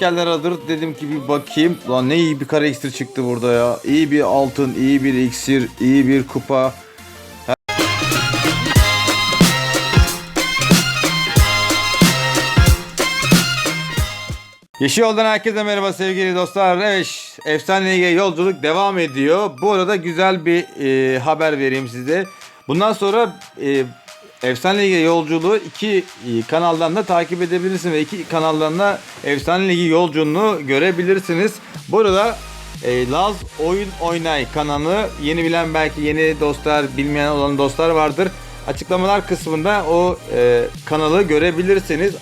Askerler hazır dedim ki bir bakayım. Lan ne iyi bir kare iksir çıktı burada ya. İyi bir altın, iyi bir iksir, iyi bir kupa. Yeşil Yoldan herkese merhaba sevgili dostlar. Evet, Efsane Lig'e yolculuk devam ediyor. Bu arada güzel bir e, haber vereyim size. Bundan sonra e, Efsane Lig'e yolculuğu iki e, kanaldan da takip edebilirsiniz ve iki kanaldan da Efsane Ligi yolculuğunu görebilirsiniz. Bu arada e, Laz Oyun Oynay kanalı yeni bilen belki yeni dostlar bilmeyen olan dostlar vardır. Açıklamalar kısmında o e, kanalı görebilirsiniz.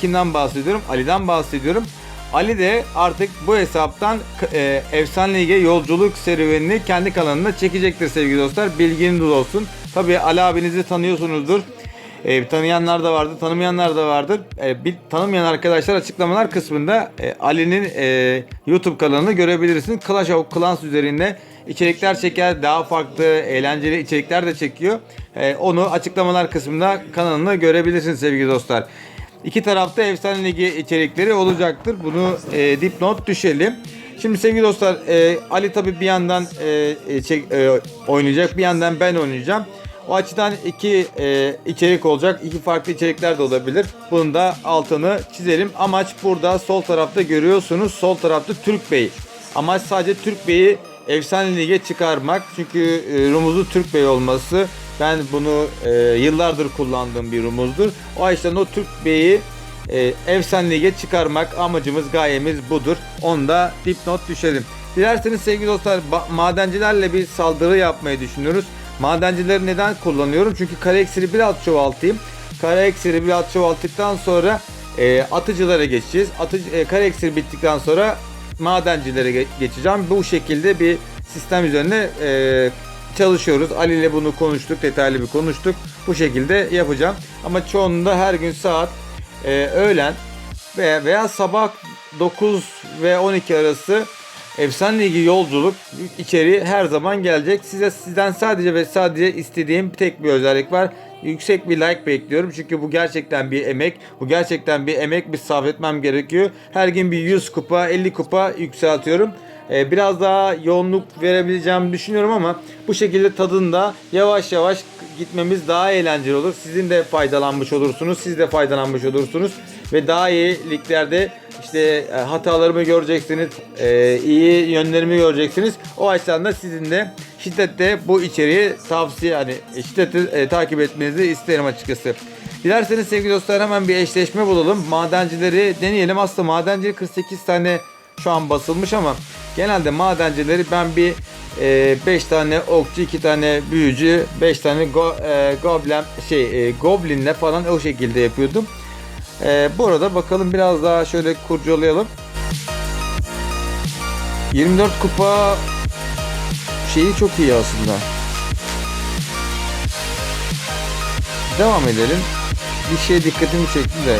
Kimden bahsediyorum? Ali'den bahsediyorum. Ali de artık bu hesaptan e, Efsane Lig'e yolculuk serüvenini kendi kanalına çekecektir sevgili dostlar. Bilginiz olsun. Tabii Ali abinizi tanıyorsunuzdur. E, tanıyanlar da vardır, tanımayanlar da vardır. E, bir, tanımayan arkadaşlar açıklamalar kısmında e, Ali'nin e, YouTube kanalını görebilirsiniz. Clash of Clans üzerinde içerikler çeker, daha farklı eğlenceli içerikler de çekiyor. E, onu açıklamalar kısmında kanalını görebilirsiniz sevgili dostlar. İki tarafta Efsane Ligi içerikleri olacaktır. Bunu e, dipnot düşelim. Şimdi sevgili dostlar e, Ali tabi bir yandan e, e, çek, e, oynayacak bir yandan ben oynayacağım. O açıdan iki e, içerik olacak. iki farklı içerikler de olabilir. Bunun da altını çizelim. Amaç burada sol tarafta görüyorsunuz. Sol tarafta Türk Bey. Amaç sadece Türk Bey'i Efsane Lig'e çıkarmak. Çünkü e, rumuzu Türk Bey olması. Ben bunu e, yıllardır kullandığım bir rumuzdur. O açıdan o Türk Bey'i e, Efsane Lig'e çıkarmak amacımız, gayemiz budur. Onu da dipnot düşelim. Dilerseniz sevgili dostlar madencilerle bir saldırı yapmayı düşünüyoruz. Madencileri neden kullanıyorum? Çünkü kare eksiri biraz çoğaltayım. Kare eksiri biraz çoğalttıktan sonra e, atıcılara geçeceğiz. Atıcı, e, kare eksiri bittikten sonra madencilere ge- geçeceğim. Bu şekilde bir sistem üzerine e, çalışıyoruz. Ali ile bunu konuştuk, detaylı bir konuştuk. Bu şekilde yapacağım. Ama çoğunluğunda her gün saat e, öğlen veya, veya sabah 9 ve 12 arası Efsane Ligi yolculuk içeriği her zaman gelecek. Size sizden sadece ve sadece istediğim tek bir özellik var. Yüksek bir like bekliyorum. Çünkü bu gerçekten bir emek. Bu gerçekten bir emek. Bir sabretmem gerekiyor. Her gün bir 100 kupa, 50 kupa yükseltiyorum. Ee, biraz daha yoğunluk verebileceğimi düşünüyorum ama bu şekilde tadında yavaş yavaş gitmemiz daha eğlenceli olur. Sizin de faydalanmış olursunuz. Siz de faydalanmış olursunuz. Ve daha iyi liglerde işte e, hatalarımı göreceksiniz. e, iyi yönlerimi göreceksiniz. O açıdan da sizin de şiddetle bu içeriği tavsiye hani şiddetle e, takip etmenizi isterim açıkçası. Dilerseniz sevgili dostlar hemen bir eşleşme bulalım. Madencileri deneyelim. Aslında madencileri 48 tane şu an basılmış ama genelde madencileri ben bir 5 tane okçu, 2 tane büyücü, 5 tane go, e, goblin şey e, goblinle falan o şekilde yapıyordum. E, bu arada bakalım biraz daha şöyle kurcalayalım. 24 kupa şeyi çok iyi aslında. Devam edelim. Bir şey dikkatimi çekti de.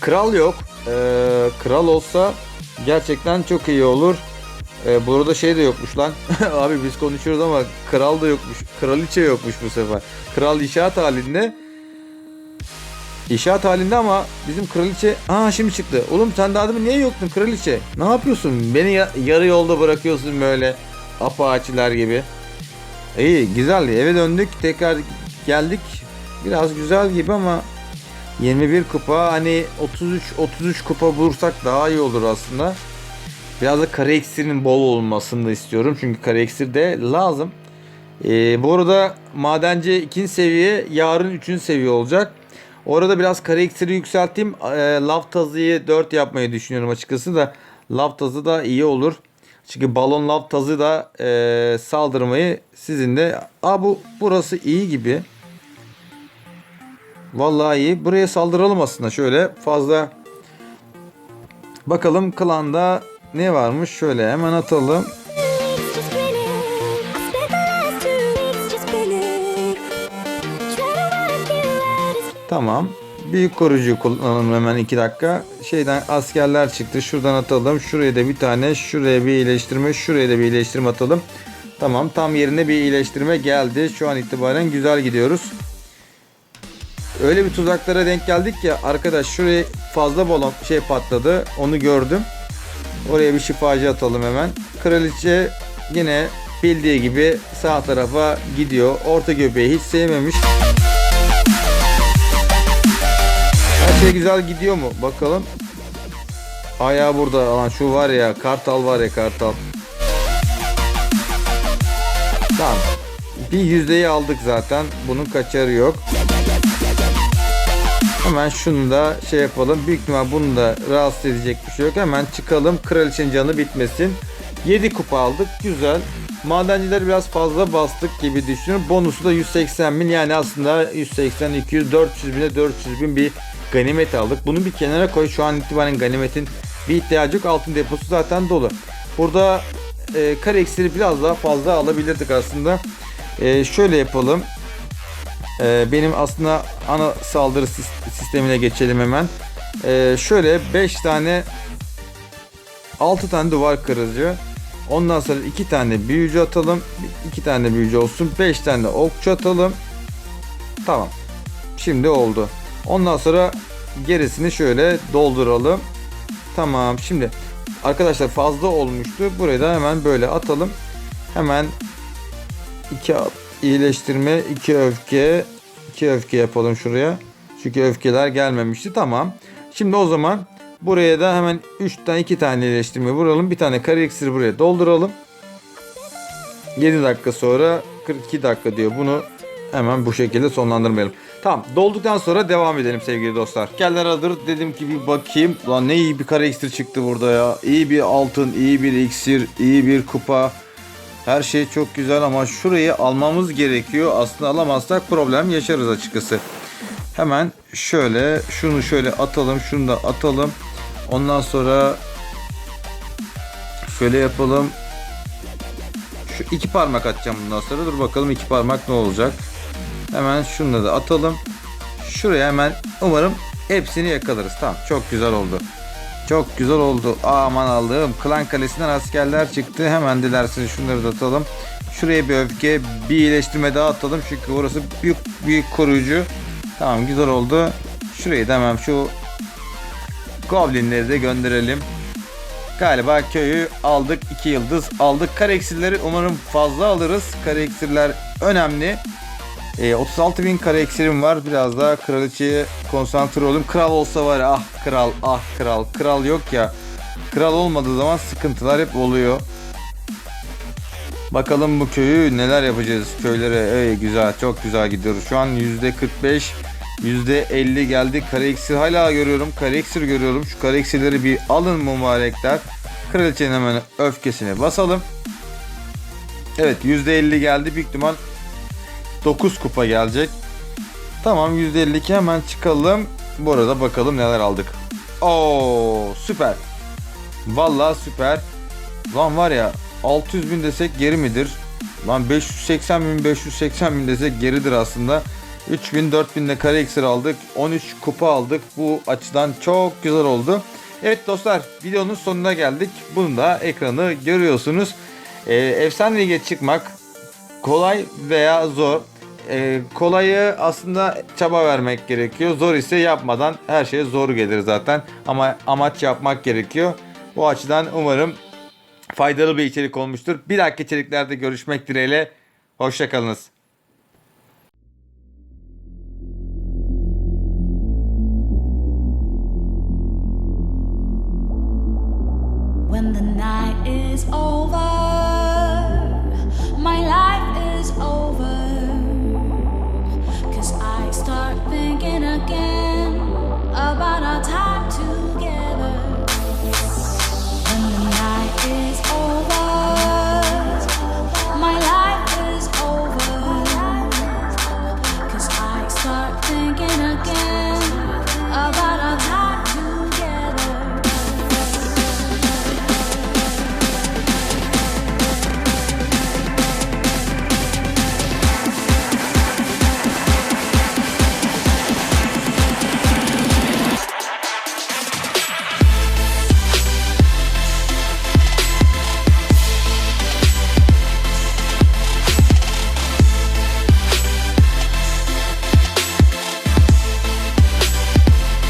Kral yok. Ee, kral olsa gerçekten çok iyi olur. Ee, burada şey de yokmuş lan. Abi biz konuşuyoruz ama kral da yokmuş. Kraliçe yokmuş bu sefer. Kral inşaat halinde. İnşaat halinde ama bizim kraliçe... Aa şimdi çıktı. Oğlum sen daha demin niye yoktun kraliçe? Ne yapıyorsun? Beni ya- yarı yolda bırakıyorsun böyle. Apaçiler gibi. İyi güzeldi. Eve döndük. Tekrar geldik. Biraz güzel gibi ama 21 kupa hani 33 33 kupa bulursak daha iyi olur aslında. Biraz da kare iksirinin bol olmasını da istiyorum. Çünkü kare iksir de lazım. Ee, bu arada madenci ikinci seviye yarın üçüncü seviye olacak. Orada biraz kare iksiri yükselteyim. Ee, lav tazıyı 4 yapmayı düşünüyorum açıkçası da. Lav tazı da iyi olur. Çünkü balon lav tazı da e, saldırmayı sizin de... Aa bu burası iyi gibi. Vallahi iyi. Buraya saldıralım aslında şöyle fazla. Bakalım klanda ne varmış şöyle hemen atalım. Tamam. Büyük koruyucu kullanalım hemen 2 dakika. Şeyden askerler çıktı. Şuradan atalım. Şuraya da bir tane. Şuraya bir iyileştirme. Şuraya da bir iyileştirme atalım. Tamam. Tam yerine bir iyileştirme geldi. Şu an itibaren güzel gidiyoruz. öyle bir tuzaklara denk geldik ki arkadaş şuraya fazla balon şey patladı. Onu gördüm. Oraya bir şifacı atalım hemen. Kraliçe yine bildiği gibi sağ tarafa gidiyor. Orta göbeği hiç sevmemiş. Her şey güzel gidiyor mu? Bakalım. Ayağı burada. Lan şu var ya kartal var ya kartal. Tamam. Bir yüzdeyi aldık zaten. Bunun kaçarı yok. Hemen şunu da şey yapalım. Büyük ihtimal bunu da rahatsız edecek bir şey yok. Hemen çıkalım. Kraliçenin canı bitmesin. 7 kupa aldık. Güzel. Madenciler biraz fazla bastık gibi düşünüyorum. Bonusu da 180 bin. Yani aslında 180, 200, 400 bine 400 bin bir ganimet aldık. Bunu bir kenara koy. Şu an itibaren ganimetin bir ihtiyacı yok. Altın deposu zaten dolu. Burada e, kare biraz daha fazla alabilirdik aslında. E, şöyle yapalım. Ee, benim aslında ana saldırı sis- sistemine geçelim hemen. Ee, şöyle 5 tane 6 tane duvar kırıcı. Ondan sonra 2 tane büyücü atalım. 2 tane büyücü olsun. 5 tane de okçu atalım. Tamam. Şimdi oldu. Ondan sonra gerisini şöyle dolduralım. Tamam. Şimdi arkadaşlar fazla olmuştu. Burayı da hemen böyle atalım. Hemen 2 iyileştirme, 2 öfke, 2 öfke yapalım şuraya. Çünkü öfkeler gelmemişti. Tamam. Şimdi o zaman buraya da hemen 3 tane 2 tane iyileştirme vuralım. Bir tane kare iksiri buraya dolduralım. 7 dakika sonra 42 dakika diyor. Bunu hemen bu şekilde sonlandırmayalım. Tamam dolduktan sonra devam edelim sevgili dostlar. Geller hazır dedim ki bir bakayım. Lan ne iyi bir kare iksir çıktı burada ya. İyi bir altın, iyi bir iksir, iyi bir kupa. Her şey çok güzel ama şurayı almamız gerekiyor. Aslında alamazsak problem yaşarız açıkçası. Hemen şöyle şunu şöyle atalım. Şunu da atalım. Ondan sonra şöyle yapalım. Şu iki parmak atacağım bundan sonra. Dur bakalım iki parmak ne olacak. Hemen şunu da atalım. Şuraya hemen umarım hepsini yakalarız. Tamam çok güzel oldu. Çok güzel oldu. Aman Allah'ım. Klan Kalesi'nden askerler çıktı. Hemen dilerseniz şunları da atalım. Şuraya bir öfke, bir iyileştirme daha atalım. Çünkü orası büyük büyük koruyucu. Tamam güzel oldu. Şurayı da hemen şu Goblinleri de gönderelim. Galiba köyü aldık. 2 yıldız aldık. Kare umarım fazla alırız. Kare önemli. E, 36 bin kare eksirim var. Biraz daha kraliçeye konsantre olayım. Kral olsa var ah kral ah kral. Kral yok ya. Kral olmadığı zaman sıkıntılar hep oluyor. Bakalım bu köyü neler yapacağız köylere. Ey güzel çok güzel gidiyoruz. Şu an %45 %50 geldi. Kare iksir hala görüyorum. Kare iksir görüyorum. Şu kare iksirleri bir alın mübarekler. Kraliçenin hemen öfkesine basalım. Evet %50 geldi. Büyük ihtimal 9 kupa gelecek. Tamam %52 hemen çıkalım. Bu arada bakalım neler aldık. Oo süper. Vallahi süper. Lan var ya 600 bin desek geri midir? Lan 580 bin 580 bin desek geridir aslında. 3000 4000 de kare iksir aldık. 13 kupa aldık. Bu açıdan çok güzel oldu. Evet dostlar videonun sonuna geldik. Bunu da ekranı görüyorsunuz. Ee, efsane lige çıkmak kolay veya zor. Ee, kolayı aslında çaba vermek gerekiyor. Zor ise yapmadan her şey zor gelir zaten. Ama amaç yapmak gerekiyor. Bu açıdan umarım faydalı bir içerik olmuştur. Bir dahaki içeriklerde görüşmek dileğiyle. Hoşçakalınız. When the night is over